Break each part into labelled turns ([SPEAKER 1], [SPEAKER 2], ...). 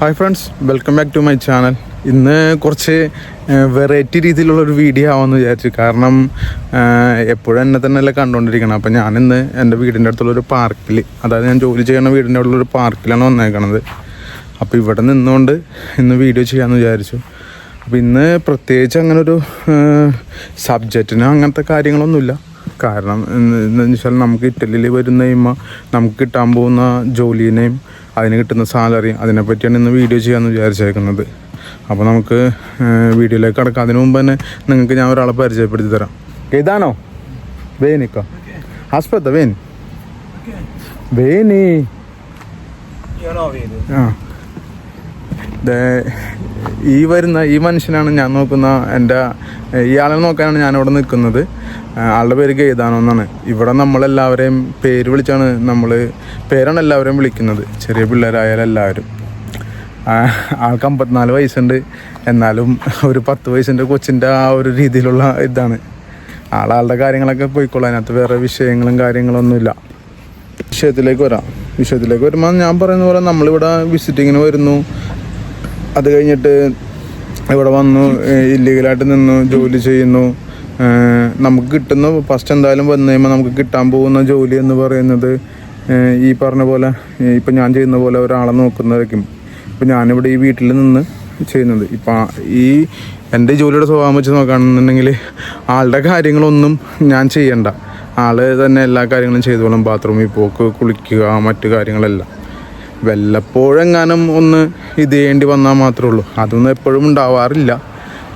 [SPEAKER 1] Hi friends welcome back to my channel ഇന്ന് കുറച്ച് variety രീതിയിലുള്ള ഒരു വീഡിയോ ആവാമെന്ന് വിചാരിച്ചു. കാരണം എപ്പോഴും എന്നെ തന്നെയല്ലേ കണ്ടുകൊണ്ടിരിക്കണം അപ്പം ഞാനിന്ന് എന്റെ വീടിന്റെ അടുത്തുള്ളൊരു പാർക്കിൽ അതായത് ഞാൻ ജോലി ചെയ്യുന്ന വീടിന്റെ അടുത്തുള്ളൊരു പാർക്കിലാണ് വന്നേക്കണത്. അപ്പോൾ ഇവിടെ നിന്നുകൊണ്ട് ഇന്ന് വീഡിയോ ചെയ്യാമെന്ന് വിചാരിച്ചു. അപ്പോൾ ഇന്ന് പ്രത്യേകിച്ച് അങ്ങനെ ഒരു സബ്ജക്റ്റിന് അങ്ങനത്തെ കാര്യങ്ങളൊന്നുമില്ല. കാരണം എന്ന് വെച്ചാൽ നമുക്ക് ഇറ്റലിയിൽ വരുന്ന നമുക്ക് കിട്ടാൻ പോകുന്ന ജോലിനെയും അതിന് കിട്ടുന്ന സാലറി അതിനെപ്പറ്റിയാണ് ഇന്ന് വീഡിയോ ചെയ്യാമെന്ന് വിചാരിച്ചേക്കുന്നത്. അപ്പോൾ നമുക്ക് വീഡിയോയിലേക്ക് കടക്കാം. അതിനു മുമ്പ് തന്നെ നിങ്ങൾക്ക് ഞാൻ ഒരാളെ പരിചയപ്പെടുത്തി തരാം. ഇതാണോ വേനിക്കോ. ആസ്പത്ത വേൻ. വേനി. ആ. ഈ വരുന്ന ഈ മനുഷ്യനാണ് ഞാൻ നോക്കുന്ന എന്റെ ഇയാളെ നോക്കാനാണ് ഞാൻ ഇവിടെ നിൽക്കുന്നത് ആളുടെ പേര് ഗെയ്താനോ എന്നാണ്. ഇവിടെ നമ്മളെല്ലാവരെയും പേര് വിളിച്ചാണ് നമ്മൾ പേരാണ് എല്ലാവരെയും വിളിക്കുന്നത്. ചെറിയ പിള്ളേരായാലും എല്ലാവരും. ആൾക്ക് അമ്പത്തിനാല് വയസ്സുണ്ട്. എന്നാലും ഒരു പത്ത് വയസ്സിന്റെ കൊച്ചിന്റെ ആ ഒരു രീതിയിലുള്ള ഇതാണ്. ആളാളുടെ കാര്യങ്ങളൊക്കെ പോയിക്കോളാം. അതിനകത്ത് വേറെ വിഷയങ്ങളും കാര്യങ്ങളൊന്നുമില്ല. വിഷയത്തിലേക്ക് വരാം. വിഷയത്തിലേക്ക് വരുമ്പോൾ ഞാൻ പറയുന്ന പോലെ നമ്മളിവിടെ വിസിറ്റിങ്ങിന് വരുന്നു. അത് കഴിഞ്ഞിട്ട് ഇവിടെ വന്നു ഇല്ലീഗലായിട്ട് നിന്നു ജോലി ചെയ്യുന്നു. നമുക്ക് കിട്ടുന്ന ഫസ്റ്റ് എന്തായാലും വന്നു കഴിയുമ്പോൾ നമുക്ക് കിട്ടാൻ പോകുന്ന ജോലി എന്ന് പറയുന്നത് ഈ പറഞ്ഞ പോലെ ഇപ്പം ഞാൻ ചെയ്യുന്ന പോലെ ഒരാളെ നോക്കുന്നതായിരിക്കും. ഇപ്പം ഞാനിവിടെ ഈ വീട്ടിൽ നിന്ന് ചെയ്യുന്നത്. ഇപ്പം ഈ എന്റെ ജോലിയുടെ സ്വഭാവം വെച്ച് നോക്കുകയാണെന്നുണ്ടെങ്കിൽ ആളുടെ കാര്യങ്ങളൊന്നും ഞാൻ ചെയ്യണ്ട. ആൾ തന്നെ എല്ലാ കാര്യങ്ങളും ചെയ്തോളും. ബാത്റൂമിൽ പോക്ക് കുളിക്കുക മറ്റു കാര്യങ്ങളെല്ലാം. വല്ലപ്പോഴെങ്ങാനും ഒന്ന് ഇത് ചെയ്യേണ്ടി വന്നാൽ മാത്രമേ ഉള്ളൂ. അതൊന്നും എപ്പോഴും ഉണ്ടാവാറില്ല.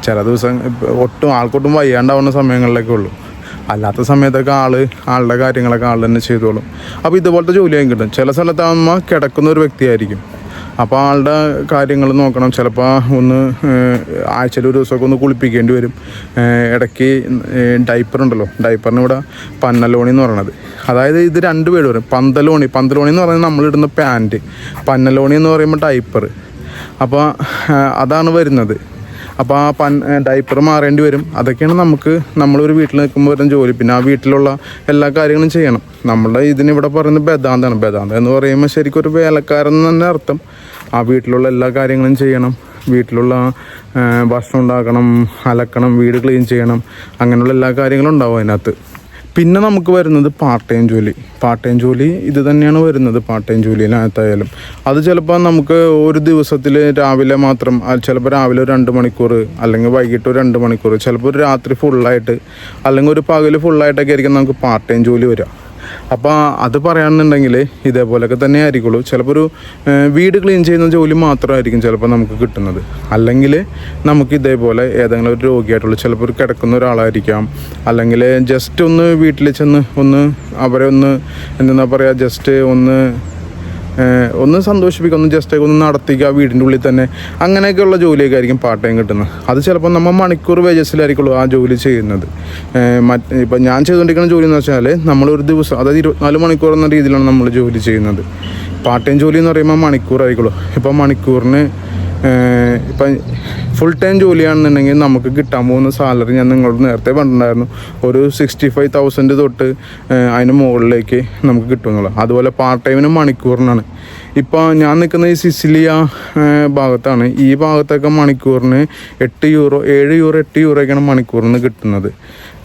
[SPEAKER 1] ചില ദിവസം ഒട്ടും ആൾക്കൊട്ടും വയ്യാണ്ടാവുന്ന സമയങ്ങളിലൊക്കെ ഉള്ളൂ. അല്ലാത്ത സമയത്തൊക്കെ ആൾ ആളുടെ കാര്യങ്ങളൊക്കെ ആൾ തന്നെ ചെയ്തോളും. അപ്പോൾ ഇതുപോലത്തെ ജോലിയും കിട്ടും. ചില സ്ഥലത്താകുമ്പോൾ കിടക്കുന്ന ഒരു വ്യക്തിയായിരിക്കും. അപ്പോൾ ആളുടെ കാര്യങ്ങൾ നോക്കണം. ചിലപ്പോൾ ഒന്ന് ആഴ്ചയിൽ ഒരു ദിവസമൊക്കെ ഒന്ന് കുളിപ്പിക്കേണ്ടി വരും. ഇടയ്ക്ക് ഡൈപ്പർ ഉണ്ടല്ലോ. ഡൈപ്പറിന് ഇവിടെ പന്നലോണി എന്ന് പറയണത്. അതായത് ഇത് രണ്ട് പേര് വരും പന്തലോണി. പന്തലോണി എന്ന് പറയുന്നത് നമ്മളിടുന്ന പാന്റ് പന്നലോണി എന്ന് പറയുമ്പോൾ ഡൈപ്പർ അപ്പോൾ അതാണ് വരുന്നത്. അപ്പോൾ ആ പൻ ഡൈപ്പർ മാറേണ്ടി വരും. അതൊക്കെയാണ് നമുക്ക് നമ്മളൊരു വീട്ടിൽ നിൽക്കുമ്പോൾ വരുന്ന ജോലി. പിന്നെ ആ വീട്ടിലുള്ള എല്ലാ കാര്യങ്ങളും ചെയ്യണം. നമ്മുടെ ഇതിനിവിടെ പറയുന്നത് ബദാന്താണ്. ബദാന്ത എന്ന് പറയുമ്പോൾ ശരിക്കും ഒരു വേലക്കാരൻ തന്നെ അർത്ഥം. ആ വീട്ടിലുള്ള എല്ലാ കാര്യങ്ങളും ചെയ്യണം. വീട്ടിലുള്ള ഭക്ഷണം ഉണ്ടാക്കണം അലക്കണം വീട് ക്ലീൻ ചെയ്യണം. അങ്ങനെയുള്ള എല്ലാ കാര്യങ്ങളും ഉണ്ടാവും അതിനകത്ത്. പിന്നെ നമുക്ക് വരുന്നത് പാർട്ട് ടൈം ജോലി. പാർട്ട് ടൈം ജോലി ഇത് തന്നെയാണ് വരുന്നത് പാർട്ട് ടൈം ജോലിയിനകത്തായാലും അത് ചിലപ്പോൾ നമുക്ക് ഒരു ദിവസത്തിൽ രാവിലെ മാത്രം ചിലപ്പോൾ രാവിലെ ഒരു രണ്ട് മണിക്കൂർ അല്ലെങ്കിൽ വൈകിട്ട് ഒരു രണ്ട് മണിക്കൂർ ചിലപ്പോൾ ഒരു രാത്രി ഫുള്ളായിട്ട് അല്ലെങ്കിൽ ഒരു പകൽ ഫുള്ളായിട്ടൊക്കെ ആയിരിക്കും നമുക്ക് പാർട്ട് ടൈം ജോലി വരിക. അപ്പോൾ അത് പറയാണെന്നുണ്ടെങ്കിൽ ഇതേപോലെയൊക്കെ തന്നെ ആയിരിക്കുള്ളൂ ചിലപ്പോൾ ഒരു വീട് ക്ലീൻ ചെയ്യുന്ന ജോലി മാത്രമായിരിക്കും ചിലപ്പോൾ നമുക്ക് കിട്ടുന്നത്. അല്ലെങ്കിൽ നമുക്ക് ഇതേപോലെ ഏതെങ്കിലും ഒരു രോഗിയായിട്ടുള്ള ചിലപ്പോൾ ഒരു കിടക്കുന്ന ഒരാളായിരിക്കാം. അല്ലെങ്കിൽ ജസ്റ്റ് ഒന്ന് വീട്ടിൽ ചെന്ന് ഒന്ന് അവരെ ഒന്ന് എന്താ പറയുക ജസ്റ്റ് ഒന്ന് ഒന്ന് സന്തോഷിപ്പിക്കുക ഒന്ന് ജസ്റ്റ് ഒന്ന് നടത്തിക്കുക വീടിന്റെ ഉള്ളിൽ തന്നെ. അങ്ങനെയൊക്കെയുള്ള ജോലിയൊക്കെ ആയിരിക്കും പാർട്ട് ടൈം കിട്ടുന്നത്. അത് ചിലപ്പോൾ നമ്മൾ മണിക്കൂർ വേജസിലായിരിക്കുള്ളൂ ആ ജോലി ചെയ്യുന്നത്. മറ്റ് ഇപ്പം ഞാൻ ചെയ്തുകൊണ്ടിരിക്കുന്ന ജോലി എന്ന് വെച്ചാൽ നമ്മളൊരു ദിവസം അതായത് ഇരുപത്തിനാല് മണിക്കൂർ എന്ന രീതിയിലാണ് നമ്മൾ ജോലി ചെയ്യുന്നത്. പാർട്ട് ടൈം ജോലി എന്ന് പറയുമ്പോൾ മണിക്കൂറായിരിക്കുള്ളൂ. ഇപ്പം മണിക്കൂറിന് ഇപ്പം ഫുൾ ടൈം ജോലിയാണെന്നുണ്ടെങ്കിൽ നമുക്ക് കിട്ടാൻ പോകുന്ന സാലറി ഞാൻ നിങ്ങളോട് നേരത്തെ പറഞ്ഞിട്ടുണ്ടായിരുന്നു. ഒരു സിക്സ്റ്റി ഫൈവ് തൗസൻഡ് തൊട്ട് അതിന് മുകളിലേക്ക് നമുക്ക് കിട്ടുന്നുള്ളൂ അതുപോലെ പാർട്ട് ടൈമിന് മണിക്കൂറിനാണ്. ഇപ്പോൾ ഞാൻ നിൽക്കുന്ന ഈ സിസിലിയ ഭാഗത്താണ്. ഈ ഭാഗത്തൊക്കെ മണിക്കൂറിന് എട്ട് യൂറോ ഏഴ് യൂറോ എട്ട് യൂറോയൊക്കെയാണ് മണിക്കൂറിന് കിട്ടുന്നത്.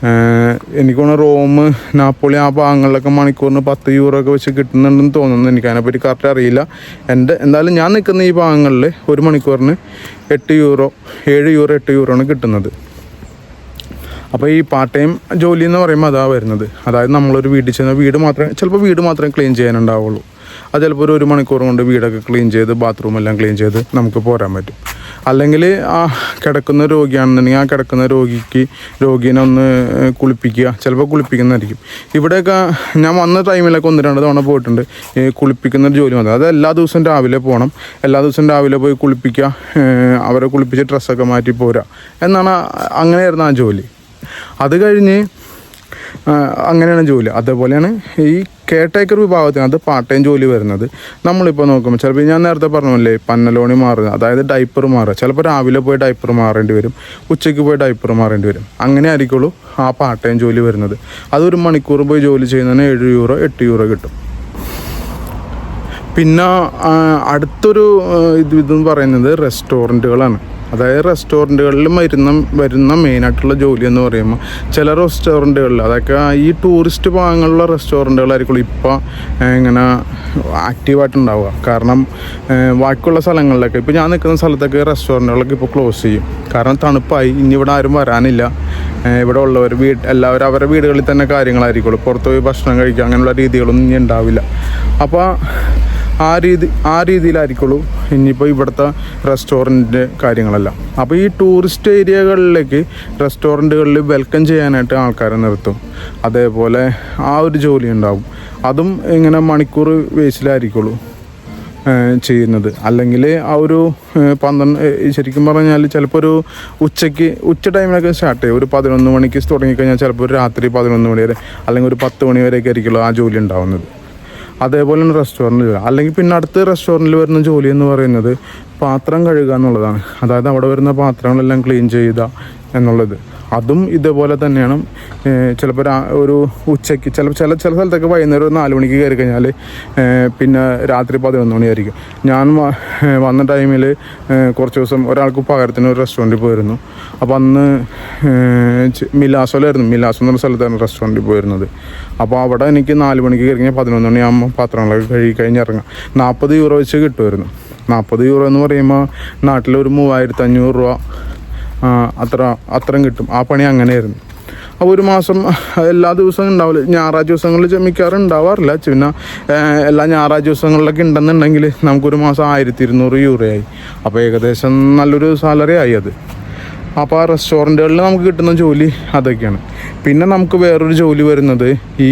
[SPEAKER 1] ഏഹ് എനിക്ക് തോന്നുന്നു റോം നാപ്പോളി ആ ഭാഗങ്ങളിലൊക്കെ മണിക്കൂറിന് പത്ത് യൂറോ ഒക്കെ വെച്ച് കിട്ടുന്നുണ്ടെന്ന് തോന്നുന്നു. എനിക്ക് അതിനെപ്പറ്റി കറക്റ്റ് അറിയില്ല. എന്റെ എന്തായാലും ഞാൻ നിൽക്കുന്ന ഈ ഭാഗങ്ങളിൽ ഒരു മണിക്കൂറിന് എട്ട് യൂറോ ഏഴ് യൂറോ എട്ട് യൂറോ ആണ് കിട്ടുന്നത്. അപ്പോൾ ഈ പാർട്ട് ടൈം ജോലി എന്ന് പറയുമ്പോൾ അതാണ് വരുന്നത്. അതായത് നമ്മളൊരു വീട്ടിൽ ചെന്ന വീട് മാത്രമേ ചിലപ്പോൾ വീട് മാത്രമേ ക്ലീൻ ചെയ്യാനുണ്ടാവുള്ളൂ. അത് ചിലപ്പോൾ ഒരു ഒരു മണിക്കൂർ കൊണ്ട് വീടൊക്കെ ക്ലീൻ ചെയ്ത് ബാത്റൂം എല്ലാം ക്ലീൻ ചെയ്ത് നമുക്ക് പോരാൻ പറ്റും. അല്ലെങ്കിൽ ആ കിടക്കുന്ന രോഗിയാണെന്നുണ്ടെങ്കിൽ ആ കിടക്കുന്ന രോഗിക്ക് രോഗീനെ ഒന്ന് കുളിപ്പിക്കുക. ചിലപ്പോൾ കുളിപ്പിക്കുന്നതായിരിക്കും. ഇവിടെയൊക്കെ ഞാൻ വന്ന ടൈമിലൊക്കെ ഒന്ന് രണ്ട് തവണ പോയിട്ടുണ്ട്. കുളിപ്പിക്കുന്ന ഒരു ജോലി വന്നത് അത് എല്ലാ ദിവസവും രാവിലെ പോകണം. എല്ലാ ദിവസവും രാവിലെ പോയി കുളിപ്പിക്കുക. അവരെ കുളിപ്പിച്ച് ഡ്രസ്സൊക്കെ മാറ്റി പോരാ. എന്നാണ് അങ്ങനെയായിരുന്നു ആ ജോലി. അത് കഴിഞ്ഞ് അങ്ങനെയാണ് ജോലി. അതേപോലെയാണ് ഈ കെയർടേക്കർ വിഭാഗത്തിന് അത് പാർട്ട് ടൈം ജോലി വരുന്നത്. നമ്മളിപ്പോൾ നോക്കുമ്പോൾ ചിലപ്പോൾ ഞാൻ നേരത്തെ പറഞ്ഞല്ലേ പന്നലോണി മാറുക അതായത് ഡൈപ്പർ മാറുക. ചിലപ്പോൾ രാവിലെ പോയി ഡൈപ്പർ മാറേണ്ടി വരും ഉച്ചയ്ക്ക് പോയി ഡൈപ്പർ മാറേണ്ടി വരും. അങ്ങനെ ആയിരിക്കുള്ളൂ ആ പാർട്ട് ടൈം ജോലി വരുന്നത്. അതൊരു മണിക്കൂർ പോയി ജോലി ചെയ്യുന്നതിന് ഏഴ് യൂറോ എട്ട് യൂറോ കിട്ടും. പിന്നെ അടുത്തൊരു ഇത് ഇതെന്ന് പറയുന്നത് റെസ്റ്റോറന്റുകളാണ് അതായത് റെസ്റ്റോറന്റുകളിൽ വരുന്ന വരുന്ന മെയിനായിട്ടുള്ള ജോലി എന്ന് പറയുമ്പോൾ ചില റെസ്റ്റോറന്റുകളിൽ അതൊക്കെ ഈ ടൂറിസ്റ്റ് ഭാഗങ്ങളിലുള്ള റെസ്റ്റോറന്റുകളായിരിക്കും ഇപ്പോൾ ഇങ്ങനെ ആക്റ്റീവായിട്ടുണ്ടാവുക കാരണം ബാക്കിയുള്ള സ്ഥലങ്ങളിലൊക്കെ ഇപ്പോൾ ഞാൻ നിൽക്കുന്ന സ്ഥലത്തൊക്കെ റെസ്റ്റോറന്റുകളൊക്കെ ഇപ്പോൾ ക്ലോസ് ചെയ്യും. കാരണം തണുപ്പായി ഇനി ഇവിടെ ആരും വരാനില്ല. ഇവിടെ ഉള്ളവർ വീട് എല്ലാവരും അവരുടെ വീടുകളിൽ തന്നെ കാര്യങ്ങളായിരിക്കുള്ളൂ. പുറത്ത് പോയി ഭക്ഷണം കഴിക്കുക അങ്ങനെയുള്ള രീതികളൊന്നും ഇനി ഉണ്ടാവില്ല. അപ്പോൾ ആ രീതി ആ രീതിയിലായിരിക്കുള്ളൂ. ഇനിയിപ്പോൾ ഇവിടുത്തെ റെസ്റ്റോറന്റിന്റെ കാര്യങ്ങളെല്ലാം. അപ്പോൾ ഈ ടൂറിസ്റ്റ് ഏരിയകളിലേക്ക് റെസ്റ്റോറന്റുകളിൽ വെൽക്കം ചെയ്യാനായിട്ട് ആൾക്കാരെ നിർത്തും. അതേപോലെ ആ ഒരു ജോലി ഉണ്ടാവും. അതും ഇങ്ങനെ മണിക്കൂർ ബേസിലായിരിക്കുള്ളൂ ഏഹ് ചെയ്യുന്നത്. അല്ലെങ്കിൽ ആ ഒരു പന്ത്രണ്ട് ശരിക്കും പറഞ്ഞാൽ ചിലപ്പോൾ ഒരു ഉച്ചയ്ക്ക് ഉച്ച ടൈമിലൊക്കെ സ്റ്റാർട്ട് ചെയ്യും. ഒരു പതിനൊന്ന് മണിക്ക് തുടങ്ങിക്കഴിഞ്ഞാൽ ചിലപ്പോൾ ഒരു രാത്രി പതിനൊന്ന് മണി വരെ അല്ലെങ്കിൽ ഒരു പത്ത് മണി വരെയൊക്കെ ആയിരിക്കുമല്ലോ ആ ജോലി ഉണ്ടാവുന്നത്. അതേപോലെയാണ് റെസ്റ്റോറന്റിൽ വരാം. അല്ലെങ്കിൽ പിന്നെ അടുത്ത റെസ്റ്റോറന്റിൽ വരുന്ന ജോലി എന്ന് പറയുന്നത് പാത്രം കഴുകുക എന്നുള്ളതാണ്. അതായത് അവിടെ വരുന്ന പാത്രങ്ങളെല്ലാം ക്ലീൻ ചെയ്യുക എന്നുള്ളത്. അതും ഇതേപോലെ തന്നെയാണ്. ചിലപ്പോൾ ഒരു ഉച്ചയ്ക്ക് ചില ചില ചില സ്ഥലത്തൊക്കെ വൈകുന്നേരം ഒരു നാല് മണിക്ക് കയറി കഴിഞ്ഞാൽ പിന്നെ രാത്രി പതിനൊന്ന് മണിയായിരിക്കും. ഞാൻ വന്ന ടൈമിൽ കുറച്ച് ദിവസം ഒരാൾക്ക് പകരത്തിന് ഒരു റെസ്റ്റോറന്റിൽ പോയിരുന്നു. അപ്പോൾ അന്ന് മിലാസോലായിരുന്നു. മിലാസോ എന്ന സ്ഥലത്താണ് റെസ്റ്റോറന്റിൽ പോയിരുന്നത്. അപ്പോൾ അവിടെ എനിക്ക് നാല് മണിക്ക് കയറി കഴിഞ്ഞാൽ പതിനൊന്ന് മണിയാകുമ്പോൾ പാത്രങ്ങളൊക്കെ കഴുകി കഴിഞ്ഞ് ഇറങ്ങാം. നാൽപ്പത് യൂറോ വെച്ച് കിട്ടുമായിരുന്നു. നാൽപ്പത് യൂറോ എന്ന് പറയുമ്പോൾ നാട്ടിലൊരു മൂവായിരത്തി അഞ്ഞൂറ് രൂപ അത്ര അത്രയും കിട്ടും. ആ പണി അങ്ങനെയായിരുന്നു. അപ്പോൾ ഒരു മാസം എല്ലാ ദിവസവും ഉണ്ടാവില്ല ഞായറാഴ്ച ദിവസങ്ങളിൽ മിക്കവാറും ഉണ്ടാവാറില്ല പിന്നെ എല്ലാ ഞായറാഴ്ച ദിവസങ്ങളിലൊക്കെ ഉണ്ടെന്നുണ്ടെങ്കിൽ നമുക്കൊരു മാസം ആയിരത്തി ഇരുന്നൂറ് യൂറോയായി. അപ്പോൾ ഏകദേശം നല്ലൊരു സാലറി ആയി അത്. അപ്പോൾ ആ റെസ്റ്റോറന്റുകളിൽ നമുക്ക് കിട്ടുന്ന ജോലി അതൊക്കെയാണ്. പിന്നെ നമുക്ക് വേറൊരു ജോലി വരുന്നത് ഈ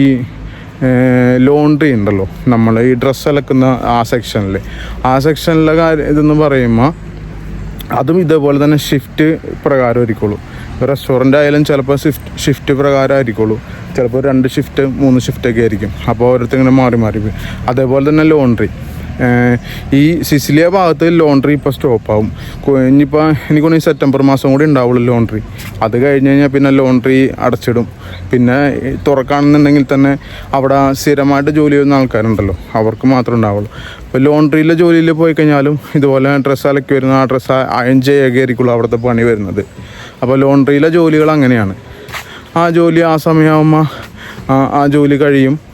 [SPEAKER 1] ലോണ്ട്രി ഉണ്ടല്ലോ. നമ്മൾ ഈ ഡ്രസ്സ് അലക്കുന്ന ആ സെക്ഷനിൽ ആ സെക്ഷനിലെ കാര്യം ഇതെന്ന് പറയുമ്പോൾ അതും ഇതേപോലെ തന്നെ ഷിഫ്റ്റ് പ്രകാരം ആയിരിക്കുള്ളൂ. റെസ്റ്റോറന്റ് ആയാലും ചിലപ്പോൾ ഷിഫ്റ്റ് ഷിഫ്റ്റ് പ്രകാരം ആയിരിക്കുള്ളൂ. ചിലപ്പോൾ രണ്ട് ഷിഫ്റ്റ് മൂന്ന് ഷിഫ്റ്റൊക്കെ ആയിരിക്കും. അപ്പോൾ ഓരോരുത്തർ ഇങ്ങനെ മാറി മാറി അതേപോലെ തന്നെ ലോണ്ട്രി ഈ സിസിലിയ ഭാഗത്ത് ലോണ്ടറി ഇപ്പോൾ സ്റ്റോപ്പ് ആവും കൊ- ഇനിയിപ്പോൾ എനിക്കൊന്ന് സെപ്റ്റംബർ മാസം കൂടി ഉണ്ടാവുള്ളൂ ലോണ്ടറി. അത് കഴിഞ്ഞ് കഴിഞ്ഞാൽ പിന്നെ ലോണ്ടറി അടച്ചിടും. പിന്നെ തുറക്കാണെന്നുണ്ടെങ്കിൽ തന്നെ അവിടെ സ്ഥിരമായിട്ട് ജോലി ചെയ്യുന്ന ആൾക്കാരുണ്ടല്ലോ. അവർക്ക് മാത്രമേ ഉണ്ടാവുള്ളൂ. ഇപ്പോൾ ലോണ്ടറിയിലെ ജോലിയിൽ പോയി കഴിഞ്ഞാലും ഇതുപോലെ ഡ്രസ്സ് അലക്കി വരുന്ന ആ ഡ്രസ്സ് അയൺ ചെയ്യുക അവിടുത്തെ പണി വരുന്നത്. അപ്പോൾ ലോണ്ടറിയിലെ ജോലികൾ അങ്ങനെയാണ്. ആ ജോലി ആ സമയമാകുമ്പോൾ ആ ജോലി കഴിയും.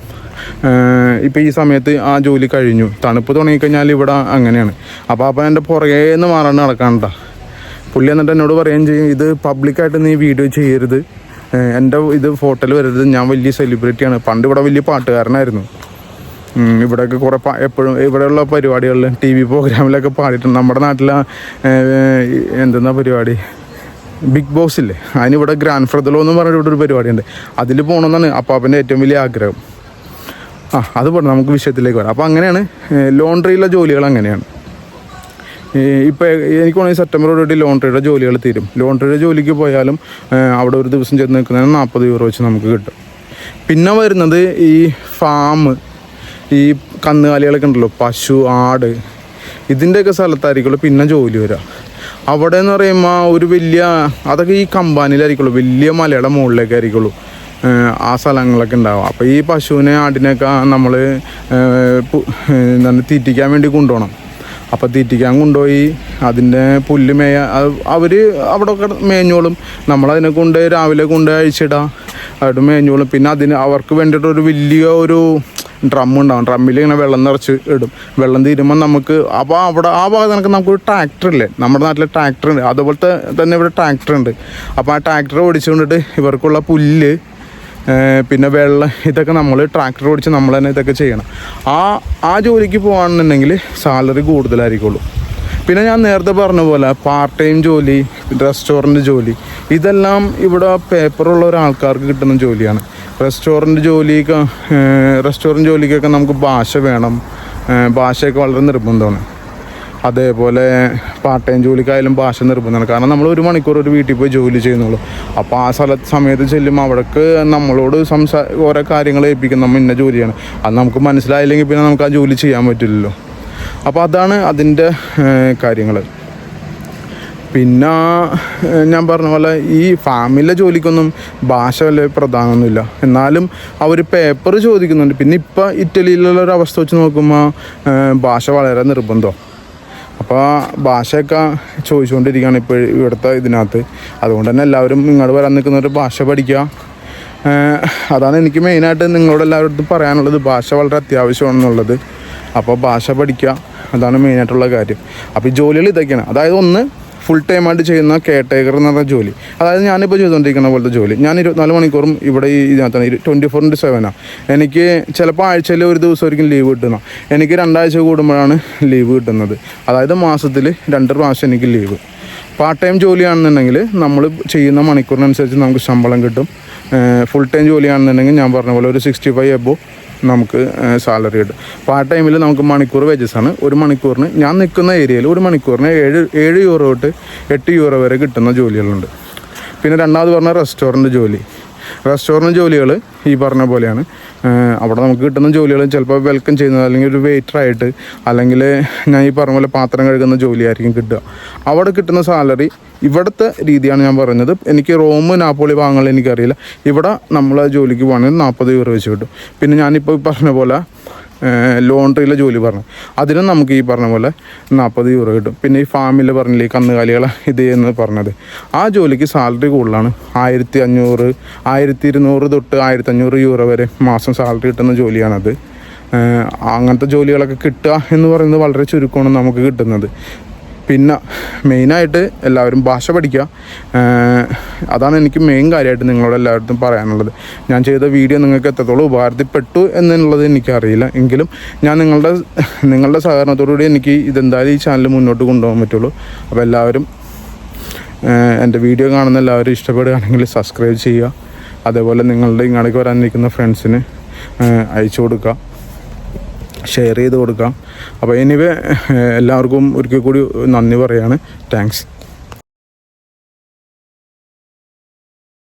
[SPEAKER 1] ഇപ്പോൾ ഈ സമയത്ത് ആ ജോലി കഴിഞ്ഞു. തണുപ്പ് തുടങ്ങിക്കഴിഞ്ഞാൽ ഇവിടെ അങ്ങനെയാണ്. അപ്പോൾ അപ്പം എന്റെ പുറകെ നിന്ന് നടക്കാണ്ട പുള്ളി എന്നിട്ട് എന്നോട് പറയുകയും ചെയ്യും ഇത് പബ്ലിക്കായിട്ട് നീ വീഡിയോ ചെയ്യരുത്. എന്റെ ഇത് ഫോട്ടോയിൽ വരരുത്. ഞാൻ വലിയ സെലിബ്രിറ്റിയാണ് പണ്ട് ഇവിടെ വലിയ പാട്ടുകാരനായിരുന്നു. ഇവിടെയൊക്കെ കുറേ എപ്പോഴും ഇവിടെയുള്ള പരിപാടികളിൽ ടി വി പ്രോഗ്രാമിലൊക്കെ പാടിയിട്ടുണ്ട്. നമ്മുടെ നാട്ടിലെ എന്തെന്നാ പരിപാടി? ബിഗ് ബോസ് ഇല്ലേ? അതിനിവിടെ ഗ്രാൻഡ് ഫ്രദലോ എന്ന് പറഞ്ഞിട്ട് ഒരു പരിപാടിയുണ്ട്. അതിൽ പോകണമെന്നാണ് അപ്പാപ്പന്റെ ഏറ്റവും വലിയ ആഗ്രഹം. ആ അത് പറഞ്ഞു നമുക്ക് വിഷയത്തിലേക്ക് വരാം. അപ്പോൾ അങ്ങനെയാണ് ലോണ്ട്രിയിലെ ജോലികൾ അങ്ങനെയാണ്. ഇപ്പോൾ എനിക്ക് തോന്നുന്നു സെപ്റ്റംബറോടുകൂടി ലോണ്ട്രിയുടെ ജോലികൾ തീരും. ലോണ്ട്രിയുടെ ജോലിക്ക് പോയാലും അവിടെ ഒരു ദിവസം ചെന്ന് നിൽക്കുന്നതിന് നാൽപ്പത് യൂറോ വെച്ച് നമുക്ക് കിട്ടും. പിന്നെ വരുന്നത് ഈ ഫാം ഈ കന്നുകാലികളൊക്കെ ഉണ്ടല്ലോ പശു ആട് ഇതിന്റെയൊക്കെ സ്ഥലത്തായിരിക്കുള്ളൂ പിന്നെ ജോലി വരിക അവിടെ എന്ന് പറയുമ്പോൾ ഒരു വലിയ അതൊക്കെ ഈ കമ്പാനിയിലായിരിക്കുള്ളൂ വലിയ മലയുടെ മുകളിലേക്ക് ആയിരിക്കുള്ളൂ ഏഹ് ആ സ്ഥലങ്ങളൊക്കെ ഉണ്ടാവും. അപ്പോൾ ഈ പശുവിനെ ആടിനൊക്കെ നമ്മൾ എന്താണ് തീറ്റിക്കാൻ വേണ്ടി കൊണ്ടുപോകണം. അപ്പോൾ തീറ്റിക്കാൻ കൊണ്ടുപോയി അതിന്റെ പുല്ല് മേയ അവർ അവിടെ ഒക്കെ മേഞ്ഞോളും. നമ്മളതിനെ കൊണ്ട് രാവിലെ കൊണ്ട് അഴിച്ചിടാം. അവിടെ മേഞ്ഞോളും. പിന്നെ അതിന് അവർക്ക് വേണ്ടിയിട്ട് ഒരു വലിയ ഒരു ഡ്രം ഉണ്ടാവും. ഡ്രമ്മിൽ ഇങ്ങനെ വെള്ളം നിറച്ച് ഇടും. വെള്ളം തീരുമ്പോൾ നമുക്ക് അപ്പോൾ അവിടെ ആ ഭാഗത്ത് നമുക്ക് നമുക്കൊരു ട്രാക്ടർ ഇല്ലേ? നമ്മുടെ നാട്ടിൽ ട്രാക്ടർ ഉണ്ട്. അതുപോലത്തെ തന്നെ ഇവിടെ ട്രാക്ടർ ഉണ്ട്. അപ്പോൾ ആ ട്രാക്ടർ ഓടിച്ചുകൊണ്ടിട്ട് ഇവർക്കുള്ള പുല്ല് പിന്നെ വെള്ളം ഇതൊക്കെ നമ്മൾ ട്രാക്ടർ ഓടിച്ച് നമ്മൾ തന്നെ ഇതൊക്കെ ചെയ്യണം. ആ ആ ജോലിക്ക് പോകുകയാണെന്നുണ്ടെങ്കിൽ സാലറി കൂടുതലായിരിക്കുള്ളൂ. പിന്നെ ഞാൻ നേരത്തെ പറഞ്ഞ പോലെ പാർട്ട് ടൈം ജോലി റെസ്റ്റോറന്റ് ജോലി ഇതെല്ലാം ഇവിടെ പേപ്പറുള്ള ഒരാൾക്കാർക്ക് കിട്ടുന്ന ജോലിയാണ്. റെസ്റ്റോറന്റ് ജോലിക്ക് റെസ്റ്റോറന്റ് ജോലിക്കൊക്കെ നമുക്ക് ഭാഷ വേണം. ഭാഷയൊക്കെ വളരെ നിർബന്ധമാണ്. അതേപോലെ പാർട്ട് ടൈം ജോലിക്കായാലും ഭാഷ നിർബന്ധമാണ്. കാരണം നമ്മൾ ഒരു മണിക്കൂർ ഒരു വീട്ടിൽ പോയി ജോലി ചെയ്യുന്നുള്ളൂ. അപ്പോൾ ആ സ്ഥല സമയത്ത് ചെല്ലുമ്പോൾ അവിടേക്ക് നമ്മളോട് സംസാ ഓരോ കാര്യങ്ങൾ ഏൽപ്പിക്കും നമ്മൾ ഇന്ന ജോലിയാണ്. അത് നമുക്ക് മനസ്സിലായില്ലെങ്കിൽ പിന്നെ നമുക്ക് ആ ജോലി ചെയ്യാൻ പറ്റില്ലല്ലോ. അപ്പോൾ അതാണ് അതിന്റെ കാര്യങ്ങൾ പിന്നെ ഞാൻ പറഞ്ഞ പോലെ ഈ ഫാമിലിയിലെ ജോലിക്കൊന്നും ഭാഷ വലിയ പ്രധാനമൊന്നുമില്ല. എന്നാലും അവർ പേപ്പർ ചോദിക്കുന്നുണ്ട്. പിന്നെ ഇപ്പം ഇറ്റലിയിലുള്ള ഒരു അവസ്ഥ വെച്ച് നോക്കുമ്പോൾ ഭാഷ വളരെ നിർബന്ധമാണ് അപ്പോൾ ഭാഷയൊക്കെ ചോദിച്ചുകൊണ്ടിരിക്കുകയാണ് ഇപ്പോൾ ഇവിടുത്തെ ഇതിനകത്ത്. അതുകൊണ്ട് തന്നെ എല്ലാവരും ഇങ്ങോട്ട് വരാൻ നിൽക്കുന്നവർ ഭാഷ പഠിക്കുക. അതാണ് എനിക്ക് മെയിനായിട്ട് നിങ്ങളോട് എല്ലാവരോടും പറയാനുള്ളത്. ഭാഷ വളരെ അത്യാവശ്യമാണെന്നുള്ളത്. അപ്പോൾ ഭാഷ പഠിക്കുക. അതാണ് മെയിനായിട്ടുള്ള കാര്യം. അപ്പോൾ ഈ ജോലികൾ ഇതൊക്കെയാണ്. അതായത് ഒന്ന് ഫുൾ ടൈം ആയിട്ട് ചെയ്യുന്ന കെയർടേക്കർ എന്ന് പറഞ്ഞ ജോലി. അതായത് ഞാനിപ്പോൾ ചെയ്തുകൊണ്ടിരിക്കുന്ന പോലത്തെ ജോലി. ഞാൻ ഇരുപത്തിനാല് മണിക്കൂറും ഇവിടെ ഈ ഇതിനകത്താണ്. ട്വന്റി ഫോർ ഇന്റു സെവനാണ് എനിക്ക് ചിലപ്പോൾ ആഴ്ചയിൽ ഒരു ദിവസം ഒരിക്കലും ലീവ് കിട്ടുന്ന. എനിക്ക് രണ്ടാഴ്ച കൂടുമ്പോഴാണ് ലീവ് കിട്ടുന്നത്. അതായത് മാസത്തിൽ രണ്ട് പ്രാവശ്യം എനിക്ക് ലീവ് പാർട്ട് ടൈം ജോലിയാണെന്നുണ്ടെങ്കിൽ നമ്മൾ ചെയ്യുന്ന മണിക്കൂറിനനുസരിച്ച് നമുക്ക് ശമ്പളം കിട്ടും. ഫുൾ ടൈം ജോലിയാണെന്നുണ്ടെങ്കിൽ ഞാൻ പറഞ്ഞ പോലെ ഒരു സിക്സ്റ്റി ഫൈവ് എബോ നമുക്ക് സാലറി കിട്ടും. പാർട്ട് ടൈമിൽ നമുക്ക് മണിക്കൂർ വേജസ് ആണ്. ഒരു മണിക്കൂറിന് ഞാൻ നിൽക്കുന്ന ഏരിയയിൽ ഒരു മണിക്കൂറിന് ഏഴ് ഏഴ് യൂറോ തൊട്ട് എട്ട് യൂറോ വരെ കിട്ടുന്ന ജോലികളുണ്ട്. പിന്നെ രണ്ടാമത് പറഞ്ഞ റെസ്റ്റോറന്റ് ജോലി. റെസ്റ്റോറന്റ് ജോലികൾ ഈ പറഞ്ഞ പോലെയാണ്. അവിടെ നമുക്ക് കിട്ടുന്ന ജോലികൾ ചിലപ്പോൾ വെൽക്കം ചെയ്യുന്നത് അല്ലെങ്കിൽ ഒരു വെയിറ്ററായിട്ട് അല്ലെങ്കിൽ ഞാൻ ഈ പറഞ്ഞ പോലെ പാത്രം കഴുകുന്ന ജോലിയായിരിക്കും കിട്ടുക. അവിടെ കിട്ടുന്ന സാലറി ഇവിടുത്തെ രീതിയാണ് ഞാൻ പറഞ്ഞത് എനിക്ക് റോം നാപ്പോളി ഭാഗങ്ങളിൽ എനിക്കറിയില്ല. ഇവിടെ നമ്മൾ ജോലിക്ക് പോകണമെങ്കിൽ നാൽപ്പത് യൂറോ വെച്ച് കിട്ടും. പിന്നെ ഞാനിപ്പോൾ പറഞ്ഞ പോലെ ലോണ്ടറിയിലെ ജോലി പറഞ്ഞു. അതിനും നമുക്ക് ഈ പറഞ്ഞ പോലെ നാൽപ്പത് യൂറോ കിട്ടും. പിന്നെ ഈ ഫാമിൽ പറഞ്ഞില്ലേ കന്നുകാലികളെ ഇത് എന്ന് പറഞ്ഞത്. ആ ജോലിക്ക് സാലറി കൂടുതലാണ്. ആയിരത്തി അഞ്ഞൂറ് ആയിരത്തി ഇരുന്നൂറ് തൊട്ട് ആയിരത്തി അഞ്ഞൂറ് യൂറോ വരെ മാസം സാലറി കിട്ടുന്ന ജോലിയാണത്. അങ്ങനത്തെ ജോലികളൊക്കെ കിട്ടുക എന്ന് പറയുന്നത് വളരെ ചുരുക്കമാണ് നമുക്ക് കിട്ടുന്നത്. പിന്നെ മെയിനായിട്ട് എല്ലാവരും ഭാഷ പഠിക്കുക. അതാണ് എനിക്ക് മെയിൻ കാര്യമായിട്ട് നിങ്ങളോട് എല്ലായിടത്തും പറയാനുള്ളത്. ഞാൻ ചെയ്ത വീഡിയോ നിങ്ങൾക്ക് എത്രത്തോളം ഉപകാരത്തിൽപ്പെട്ടു എന്നുള്ളത് എനിക്കറിയില്ല. എങ്കിലും ഞാൻ നിങ്ങളുടെ നിങ്ങളുടെ സഹകരണത്തോടുകൂടി എനിക്ക് ഇതെന്തായാലും ഈ ചാനൽ മുന്നോട്ട് കൊണ്ടുപോകാൻ പറ്റുള്ളൂ. അപ്പോൾ എല്ലാവരും എന്റെ വീഡിയോ കാണുന്ന എല്ലാവരും ഇഷ്ടപ്പെടുകയാണെങ്കിൽ സബ്സ്ക്രൈബ് ചെയ്യുക. അതേപോലെ നിങ്ങളുടെ ഇങ്ങോട്ടേക്ക് വരാനിരിക്കുന്ന ഫ്രണ്ട്സിന് അയച്ചു കൊടുക്കുക. ഷെയർ ചെയ്ത് കൊടുക്കാം. അപ്പോൾ എനിവേ എല്ലാവർക്കും ഒരിക്കൽ കൂടി നന്ദി പറയാണ്. താങ്ക്സ്